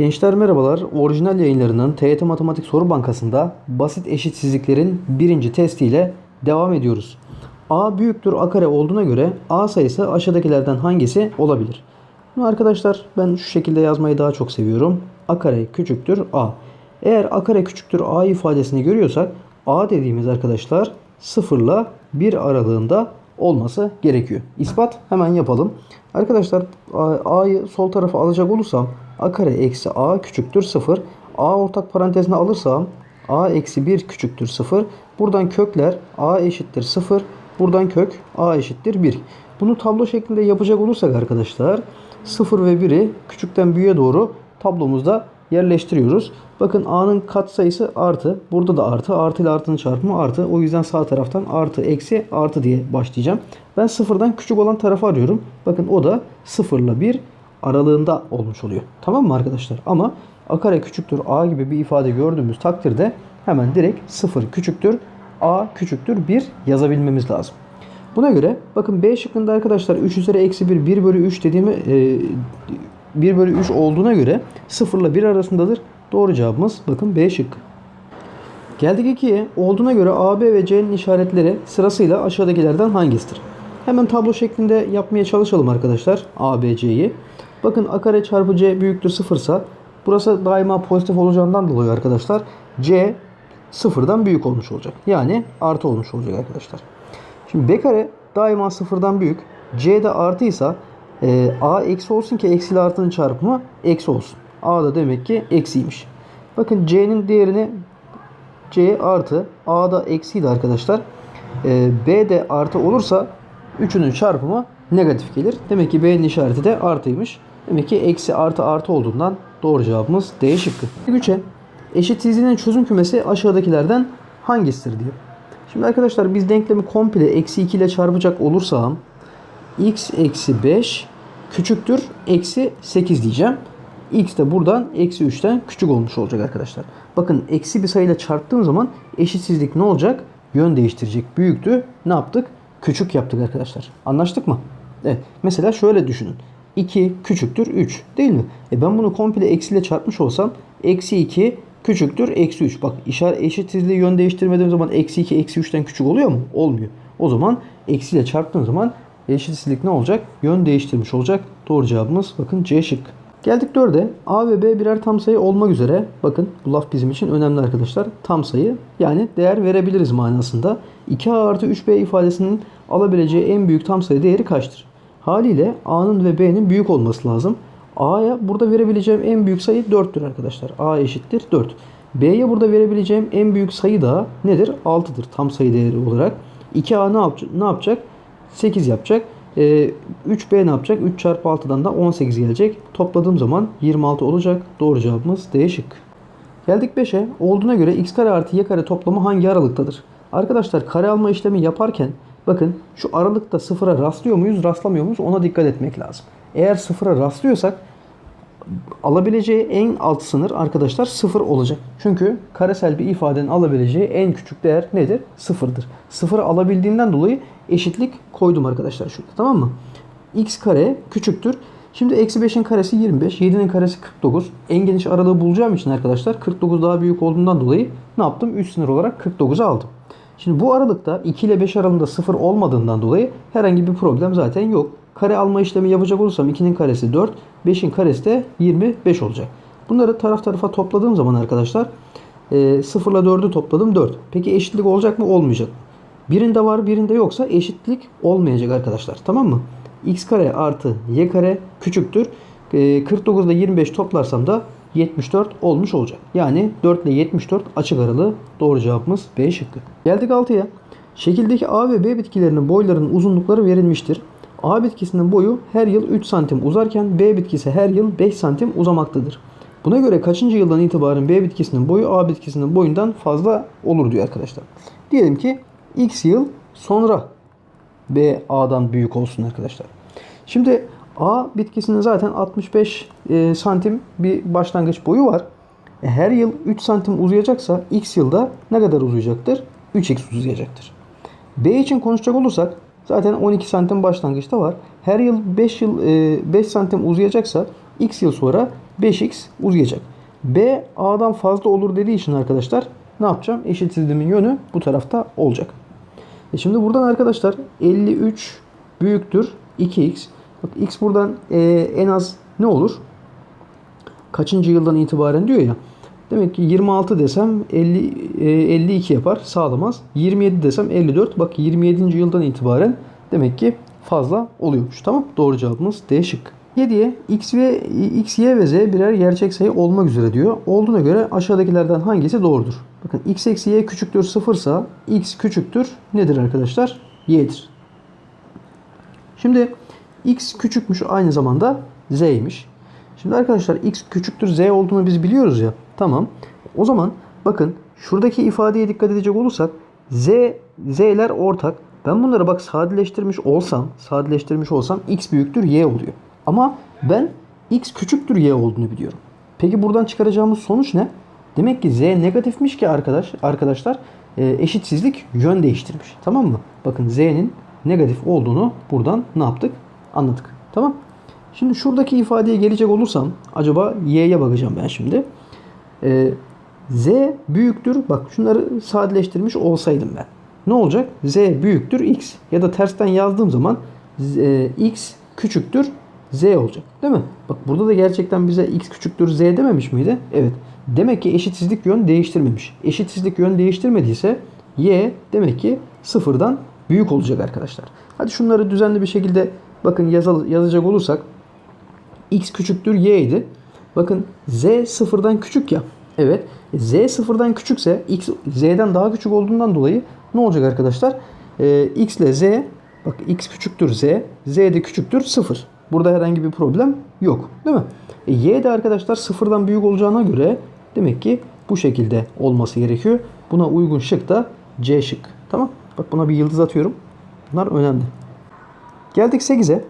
Gençler merhabalar. Orijinal yayınlarının TYT Matematik Soru Bankası'nda basit eşitsizliklerin birinci testiyle devam ediyoruz. A büyüktür A kare olduğuna göre A sayısı aşağıdakilerden hangisi olabilir? Bunu arkadaşlar ben şu şekilde yazmayı daha çok seviyorum. A kare küçüktür A. Eğer A kare küçüktür A ifadesini görüyorsak A dediğimiz arkadaşlar 0 ile 1 aralığında olması gerekiyor. İspat hemen yapalım. Arkadaşlar A'yı sol tarafa alacak olursam A kare eksi A küçüktür 0. A ortak parantezine alırsam A eksi 1 küçüktür 0. Buradan kökler A eşittir 0. Buradan kök A eşittir 1. Bunu tablo şeklinde yapacak olursak arkadaşlar 0 ve 1'i küçükten büyüğe doğru tablomuzda yerleştiriyoruz. Bakın A'nın katsayısı artı. Burada da artı. Artı ile artının çarpımı artı. O yüzden sağ taraftan artı eksi artı diye başlayacağım. Ben sıfırdan küçük olan tarafı arıyorum. Bakın o da 0 ile 1 aralığında olmuş oluyor. Tamam mı arkadaşlar? Ama A kare küçüktür A gibi bir ifade gördüğümüz takdirde hemen direkt 0 küçüktür A küçüktür 1 yazabilmemiz lazım. Buna göre bakın B şıkkında arkadaşlar 3 üzeri eksi 1 1 bölü 3 dediğimi e, 1 bölü 3 olduğuna göre 0 ile 1 arasındadır. Doğru cevabımız bakın B şıkkı. Geldik 2'ye. Olduğuna göre A, B ve C'nin işaretleri sırasıyla aşağıdakilerden hangisidir? Hemen tablo şeklinde yapmaya çalışalım arkadaşlar A, B, C'yi. Bakın A kare çarpı C büyüktür 0 ise burası daima pozitif olacağından dolayı arkadaşlar C sıfırdan büyük olmuş olacak. Yani artı olmuş olacak arkadaşlar. Şimdi B kare daima sıfırdan büyük. C de artıysa e, A eksi olsun ki eksi ile artının çarpımı eksi olsun. A da demek ki eksiymiş. Bakın C'nin değerini C artı A da eksiydi arkadaşlar. E, B de artı olursa üçünün çarpımı negatif gelir. Demek ki B'nin işareti de artıymış. Demek ki eksi artı artı olduğundan doğru cevabımız D şıkkı. 3'e eşitsizliğin çözüm kümesi aşağıdakilerden hangisidir diyor. Şimdi arkadaşlar biz denklemi komple eksi 2 ile çarpacak olursam x eksi 5 küçüktür eksi 8 diyeceğim. x de buradan eksi 3'ten küçük olmuş olacak arkadaşlar. Bakın eksi bir sayıyla çarptığım zaman eşitsizlik ne olacak? Yön değiştirecek. Büyüktü. Ne yaptık? Küçük yaptık arkadaşlar. Anlaştık mı? Evet. Mesela şöyle düşünün. 2 küçüktür 3 değil mi? E ben bunu komple eksiyle çarpmış olsam eksi 2 küçüktür eksi 3. Bak işaret eşitsizliği yön değiştirmediğim zaman eksi 2 eksi 3'ten küçük oluyor mu? Olmuyor. O zaman eksiyle çarptığım zaman eşitsizlik ne olacak? Yön değiştirmiş olacak. Doğru cevabımız bakın C şık. Geldik 4'e. A ve B birer tam sayı olmak üzere. Bakın bu laf bizim için önemli arkadaşlar. Tam sayı yani değer verebiliriz manasında. 2A artı 3B ifadesinin alabileceği en büyük tam sayı değeri kaçtır? Haliyle A'nın ve B'nin büyük olması lazım. A'ya burada verebileceğim en büyük sayı 4'tür arkadaşlar. A eşittir 4. B'ye burada verebileceğim en büyük sayı da nedir? 6'dır tam sayı değeri olarak. 2A ne, yapacak? ne yapacak? 8 yapacak. Ee, 3B ne yapacak? 3 çarpı 6'dan da 18 gelecek. Topladığım zaman 26 olacak. Doğru cevabımız D şık. Geldik 5'e. Olduğuna göre x kare artı y kare toplamı hangi aralıktadır? Arkadaşlar kare alma işlemi yaparken bakın şu aralıkta sıfıra rastlıyor muyuz rastlamıyor muyuz ona dikkat etmek lazım. Eğer sıfıra rastlıyorsak alabileceği en alt sınır arkadaşlar sıfır olacak. Çünkü karesel bir ifadenin alabileceği en küçük değer nedir? Sıfırdır. Sıfırı alabildiğinden dolayı eşitlik koydum arkadaşlar şurada tamam mı? x kare küçüktür. Şimdi eksi 5'in karesi 25, 7'nin karesi 49. En geniş aralığı bulacağım için arkadaşlar 49 daha büyük olduğundan dolayı ne yaptım? 3 sınır olarak 49'u aldım. Şimdi bu aralıkta 2 ile 5 aralığında 0 olmadığından dolayı herhangi bir problem zaten yok. Kare alma işlemi yapacak olursam 2'nin karesi 4, 5'in karesi de 25 olacak. Bunları taraf tarafa topladığım zaman arkadaşlar 0 ile 4'ü topladım 4. Peki eşitlik olacak mı? Olmayacak. Birinde var birinde yoksa eşitlik olmayacak arkadaşlar. Tamam mı? x kare artı y kare küçüktür. 49 ile 25 toplarsam da 74 olmuş olacak. Yani 4 ile 74 açık aralığı doğru cevabımız B şıkkı. Geldik 6'ya. Şekildeki A ve B bitkilerinin boylarının uzunlukları verilmiştir. A bitkisinin boyu her yıl 3 santim uzarken B bitkisi her yıl 5 santim uzamaktadır. Buna göre kaçıncı yıldan itibaren B bitkisinin boyu A bitkisinin boyundan fazla olur diyor arkadaşlar. Diyelim ki X yıl sonra B A'dan büyük olsun arkadaşlar. Şimdi A bitkisinin zaten 65 e, santim bir başlangıç boyu var. E, her yıl 3 santim uzayacaksa X yılda ne kadar uzayacaktır? 3X uzayacaktır. B için konuşacak olursak zaten 12 santim başlangıçta var. Her yıl 5 yıl e, 5 santim uzayacaksa X yıl sonra 5x uzayacak. B A'dan fazla olur dediği için arkadaşlar ne yapacağım? Eşitsizliğimin yönü bu tarafta olacak. E şimdi buradan arkadaşlar 53 büyüktür 2x. Bak x buradan e, en az ne olur? Kaçıncı yıldan itibaren diyor ya. Demek ki 26 desem 50, e, 52 yapar sağlamaz. 27 desem 54. Bak 27. yıldan itibaren demek ki fazla oluyormuş. Tamam doğru cevabımız D şık. 7'ye x ve x, y ve z birer gerçek sayı olmak üzere diyor. Olduğuna göre aşağıdakilerden hangisi doğrudur? Bakın x eksi y küçüktür 0 ise x küçüktür nedir arkadaşlar? y'dir. Şimdi x küçükmüş aynı zamanda z'ymiş. Şimdi arkadaşlar x küçüktür z olduğunu biz biliyoruz ya. Tamam. O zaman bakın şuradaki ifadeye dikkat edecek olursak z z'ler ortak. Ben bunları bak sadeleştirmiş olsam, sadeleştirmiş olsam x büyüktür y oluyor. Ama ben x küçüktür y olduğunu biliyorum. Peki buradan çıkaracağımız sonuç ne? Demek ki z negatifmiş ki arkadaş arkadaşlar e, eşitsizlik yön değiştirmiş. Tamam mı? Bakın z'nin negatif olduğunu buradan ne yaptık? Anladık. Tamam. Şimdi şuradaki ifadeye gelecek olursam acaba y'ye bakacağım ben şimdi. Ee, z büyüktür. Bak şunları sadeleştirmiş olsaydım ben. Ne olacak? z büyüktür x. Ya da tersten yazdığım zaman z- e, x küçüktür z olacak. Değil mi? Bak burada da gerçekten bize x küçüktür z dememiş miydi? Evet. Demek ki eşitsizlik yön değiştirmemiş. Eşitsizlik yön değiştirmediyse y demek ki sıfırdan büyük olacak arkadaşlar. Hadi şunları düzenli bir şekilde bakın yazal- yazacak olursak x küçüktür y idi. Bakın z sıfırdan küçük ya. Evet. Z sıfırdan küçükse x z'den daha küçük olduğundan dolayı ne olacak arkadaşlar? Ee, x ile z bak x küçüktür z. z de küçüktür 0. Burada herhangi bir problem yok. Değil mi? E, y de arkadaşlar sıfırdan büyük olacağına göre demek ki bu şekilde olması gerekiyor. Buna uygun şık da C şık. Tamam. Bak buna bir yıldız atıyorum. Bunlar önemli. Geldik 8'e.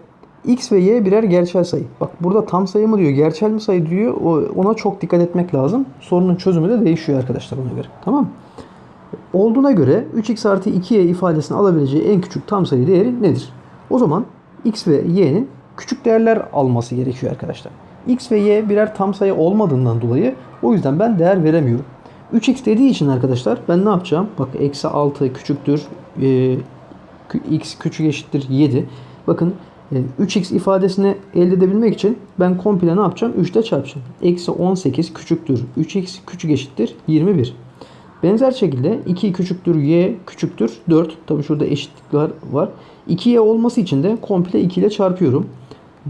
X ve Y birer gerçel sayı. Bak burada tam sayı mı diyor, gerçel mi sayı diyor. Ona çok dikkat etmek lazım. Sorunun çözümü de değişiyor arkadaşlar ona göre. Tamam? Olduğuna göre 3x artı 2y ifadesini alabileceği en küçük tam sayı değeri nedir? O zaman x ve y'nin küçük değerler alması gerekiyor arkadaşlar. x ve y birer tam sayı olmadığından dolayı o yüzden ben değer veremiyorum. 3x dediği için arkadaşlar ben ne yapacağım? Bak eksi 6 küçüktür e, x küçük eşittir 7. Bakın 3x ifadesini elde edebilmek için ben komple ne yapacağım? 3 ile çarpacağım. Eksi 18 küçüktür 3x küçük eşittir 21. Benzer şekilde 2 küçüktür y küçüktür 4. Tabi şurada eşitlikler var. 2y olması için de komple 2 ile çarpıyorum.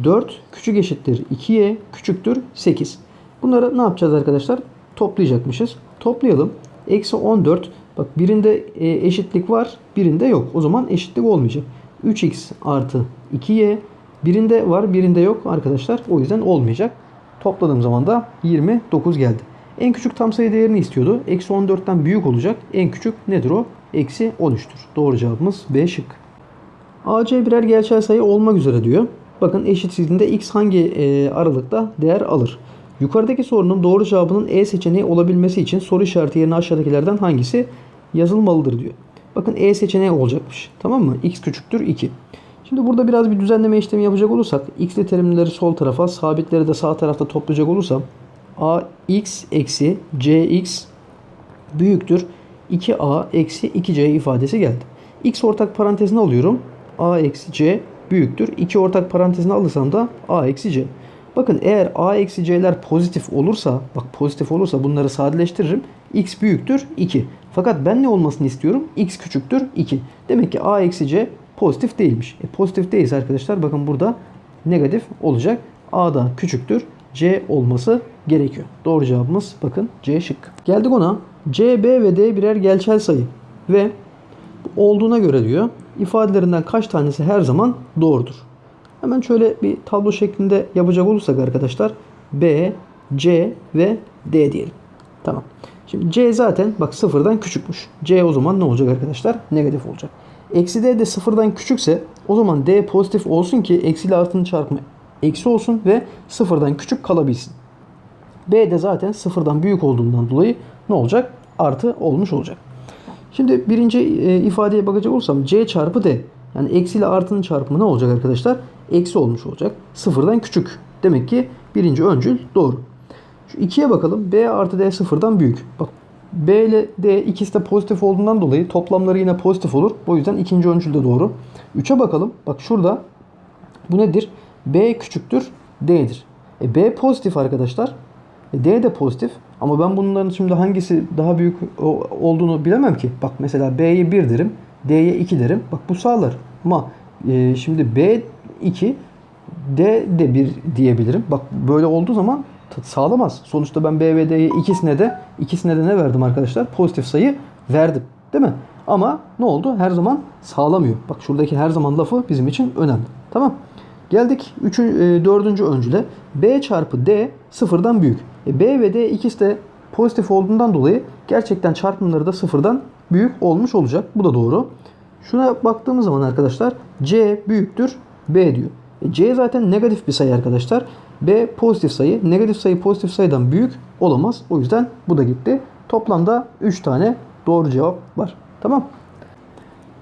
4 küçük eşittir 2y küçüktür 8. Bunları ne yapacağız arkadaşlar? Toplayacakmışız. Toplayalım. Eksi 14. Bak birinde e, eşitlik var birinde yok. O zaman eşitlik olmayacak. 3x artı 2y birinde var birinde yok arkadaşlar. O yüzden olmayacak. Topladığım zaman da 29 geldi. En küçük tam sayı değerini istiyordu. Eksi 14'ten büyük olacak. En küçük nedir o? Eksi 13'tür. Doğru cevabımız B şık. AC birer gerçel sayı olmak üzere diyor. Bakın eşitsizliğinde x hangi e, aralıkta değer alır? Yukarıdaki sorunun doğru cevabının E seçeneği olabilmesi için soru işareti yerine aşağıdakilerden hangisi yazılmalıdır diyor. Bakın E seçeneği olacakmış. Tamam mı? x küçüktür 2. Şimdi burada biraz bir düzenleme işlemi yapacak olursak x'li terimleri sol tarafa, sabitleri de sağ tarafta toplayacak olursam ax eksi cx büyüktür 2a eksi 2c ifadesi geldi. x ortak parantezine alıyorum. a eksi c büyüktür. 2 ortak parantezine alırsam da a eksi c. Bakın eğer a eksi c'ler pozitif olursa bak pozitif olursa bunları sadeleştiririm. x büyüktür 2. Fakat ben ne olmasını istiyorum? x küçüktür 2. Demek ki a eksi c pozitif değilmiş. E, pozitif değilse arkadaşlar bakın burada negatif olacak. a da küçüktür c olması gerekiyor. Doğru cevabımız bakın C şık. Geldik ona. C, B ve D birer gerçel sayı ve olduğuna göre diyor ifadelerinden kaç tanesi her zaman doğrudur. Hemen şöyle bir tablo şeklinde yapacak olursak arkadaşlar B, C ve D diyelim. Tamam. Şimdi C zaten bak sıfırdan küçükmüş. C o zaman ne olacak arkadaşlar? Negatif olacak. Eksi D de sıfırdan küçükse o zaman D pozitif olsun ki eksi ile artının çarpımı eksi olsun ve sıfırdan küçük kalabilsin. B de zaten sıfırdan büyük olduğundan dolayı ne olacak? Artı olmuş olacak. Şimdi birinci e, ifadeye bakacak olursam C çarpı D. Yani eksi ile artının çarpımı ne olacak arkadaşlar? Eksi olmuş olacak. Sıfırdan küçük. Demek ki birinci öncül doğru. Şu 2'ye bakalım. B artı D sıfırdan büyük. Bak B ile D ikisi de pozitif olduğundan dolayı toplamları yine pozitif olur. O yüzden ikinci öncül de doğru. 3'e bakalım. Bak şurada bu nedir? B küçüktür D'dir. E, B pozitif arkadaşlar. E, D de pozitif. Ama ben bunların şimdi hangisi daha büyük olduğunu bilemem ki. Bak mesela B'ye 1 derim. D'ye 2 derim. Bak bu sağlar. Ama e, şimdi B 2 D de 1 diyebilirim. Bak böyle olduğu zaman sağlamaz. Sonuçta ben B ve D'ye ikisine de ikisine de ne verdim arkadaşlar? Pozitif sayı verdim. Değil mi? Ama ne oldu? Her zaman sağlamıyor. Bak şuradaki her zaman lafı bizim için önemli. Tamam. Geldik 3. dördüncü öncüle. B çarpı D sıfırdan büyük. E, B ve D ikisi de pozitif olduğundan dolayı gerçekten çarpımları da sıfırdan büyük olmuş olacak. Bu da doğru. Şuna baktığımız zaman arkadaşlar C büyüktür B diyor. C zaten negatif bir sayı arkadaşlar. B pozitif sayı. Negatif sayı pozitif sayıdan büyük olamaz. O yüzden bu da gitti. Toplamda 3 tane doğru cevap var. Tamam.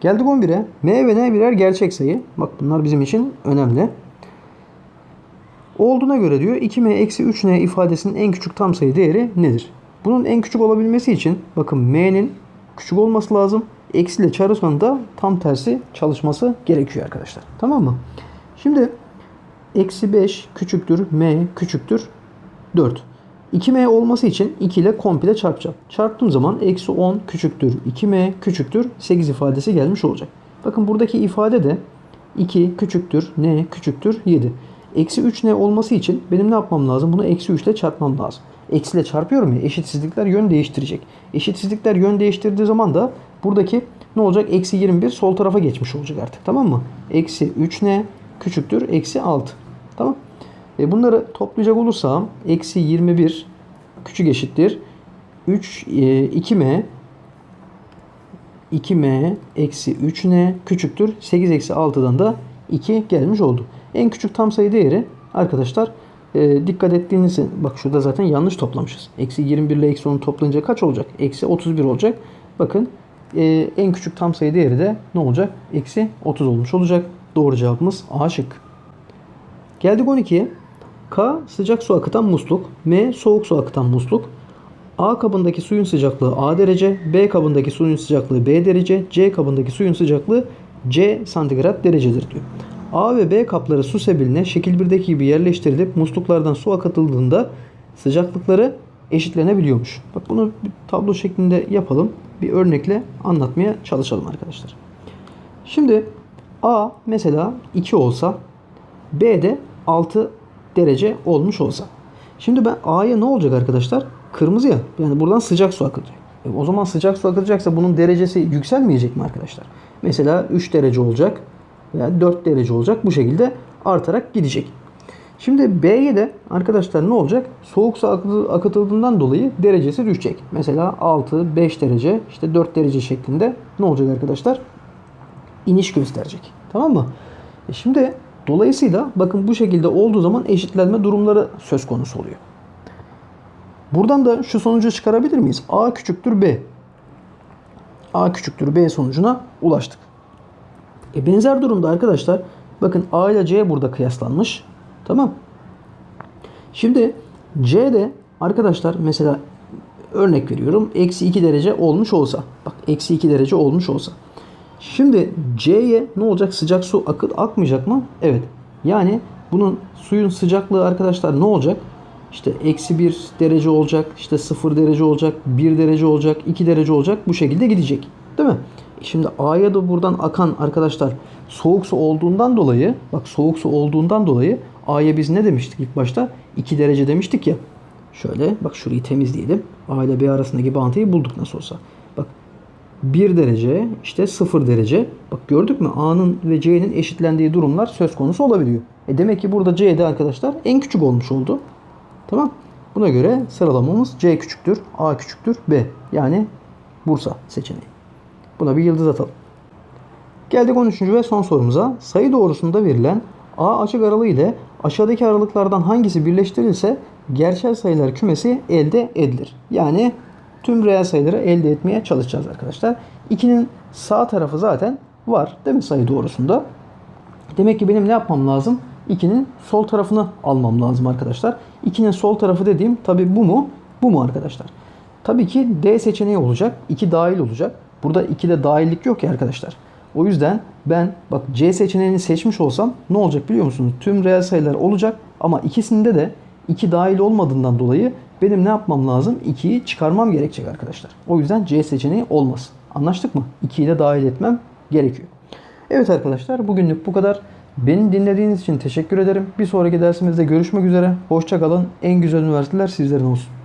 Geldik 11'e. M ve N birer gerçek sayı. Bak bunlar bizim için önemli. Olduğuna göre diyor 2m eksi 3n ifadesinin en küçük tam sayı değeri nedir? Bunun en küçük olabilmesi için bakın m'nin küçük olması lazım. Eksi ile çarpırsan da tam tersi çalışması gerekiyor arkadaşlar. Tamam mı? Şimdi eksi 5 küçüktür m küçüktür 4. 2m olması için 2 ile komple çarpacağım. Çarptığım zaman eksi 10 küçüktür 2m küçüktür 8 ifadesi gelmiş olacak. Bakın buradaki ifade de 2 küçüktür n küçüktür 7. Eksi 3n olması için benim ne yapmam lazım? Bunu eksi 3 ile çarpmam lazım. Eksi ile çarpıyorum ya eşitsizlikler yön değiştirecek. Eşitsizlikler yön değiştirdiği zaman da buradaki ne olacak? Eksi 21 sol tarafa geçmiş olacak artık. Tamam mı? Eksi 3n küçüktür eksi 6. Tamam. E bunları toplayacak olursam eksi 21 küçük eşittir. 3 e, 2m 2m eksi 3n küçüktür. 8 eksi 6'dan da 2 gelmiş oldu. En küçük tam sayı değeri arkadaşlar e, dikkat ettiğiniz bak şurada zaten yanlış toplamışız. Eksi 21 ile eksi 10'u toplayınca kaç olacak? Eksi 31 olacak. Bakın e, en küçük tam sayı değeri de ne olacak? Eksi 30 olmuş olacak. Doğru cevabımız A şık. Geldik 12'ye. K sıcak su akıtan musluk. M soğuk su akıtan musluk. A kabındaki suyun sıcaklığı A derece, B kabındaki suyun sıcaklığı B derece, C kabındaki suyun sıcaklığı C santigrat derecedir diyor. A ve B kapları su sebiline şekil 1'deki gibi yerleştirilip musluklardan su akıtıldığında sıcaklıkları eşitlenebiliyormuş. Bak bunu bir tablo şeklinde yapalım. Bir örnekle anlatmaya çalışalım arkadaşlar. Şimdi A mesela 2 olsa B de 6 derece olmuş olsa. Şimdi ben A'ya ne olacak arkadaşlar? Kırmızı ya. Yani buradan sıcak su akacak. E o zaman sıcak su akacaksa bunun derecesi yükselmeyecek mi arkadaşlar? Mesela 3 derece olacak veya 4 derece olacak. Bu şekilde artarak gidecek. Şimdi B'ye de arkadaşlar ne olacak? Soğuk su akıtı- akıtıldığından dolayı derecesi düşecek. Mesela 6, 5 derece, işte 4 derece şeklinde ne olacak arkadaşlar? İniş gösterecek. Tamam mı? E şimdi dolayısıyla bakın bu şekilde olduğu zaman eşitlenme durumları söz konusu oluyor. Buradan da şu sonucu çıkarabilir miyiz? A küçüktür B. A küçüktür B sonucuna ulaştık. E benzer durumda arkadaşlar bakın A ile C burada kıyaslanmış. Tamam. Şimdi C'de arkadaşlar mesela örnek veriyorum. Eksi 2 derece olmuş olsa. Bak eksi 2 derece olmuş olsa. Şimdi C'ye ne olacak? Sıcak su akıt akmayacak mı? Evet. Yani bunun suyun sıcaklığı arkadaşlar ne olacak? İşte eksi 1 derece olacak, işte 0 derece olacak, 1 derece olacak, 2 derece olacak. Bu şekilde gidecek. Değil mi? Şimdi A'ya da buradan akan arkadaşlar soğuk su olduğundan dolayı, bak soğuk su olduğundan dolayı A'ya biz ne demiştik ilk başta? 2 derece demiştik ya. Şöyle bak şurayı temizleyelim. A ile B arasındaki bağıntıyı bulduk nasıl olsa. Bak 1 derece, işte 0 derece. Bak gördük mü? A'nın ve C'nin eşitlendiği durumlar söz konusu olabiliyor. E demek ki burada C'de arkadaşlar en küçük olmuş oldu. Tamam. Buna göre sıralamamız C küçüktür, A küçüktür, B. Yani Bursa seçeneği. Buna bir yıldız atalım. Geldik 13. ve son sorumuza. Sayı doğrusunda verilen A açık aralığı ile aşağıdaki aralıklardan hangisi birleştirilse gerçel sayılar kümesi elde edilir. Yani tüm reel sayıları elde etmeye çalışacağız arkadaşlar. 2'nin sağ tarafı zaten var değil mi sayı doğrusunda? Demek ki benim ne yapmam lazım? 2'nin sol tarafını almam lazım arkadaşlar. 2'nin sol tarafı dediğim tabi bu mu? Bu mu arkadaşlar? Tabii ki D seçeneği olacak. 2 dahil olacak. Burada 2'de dahillik yok ya arkadaşlar. O yüzden ben bak C seçeneğini seçmiş olsam ne olacak biliyor musunuz? Tüm reel sayılar olacak ama ikisinde de 2 dahil olmadığından dolayı benim ne yapmam lazım? 2'yi çıkarmam gerekecek arkadaşlar. O yüzden C seçeneği olmasın. Anlaştık mı? 2'yi de dahil etmem gerekiyor. Evet arkadaşlar bugünlük bu kadar. Beni dinlediğiniz için teşekkür ederim. Bir sonraki dersimizde görüşmek üzere. Hoşçakalın. En güzel üniversiteler sizlerin olsun.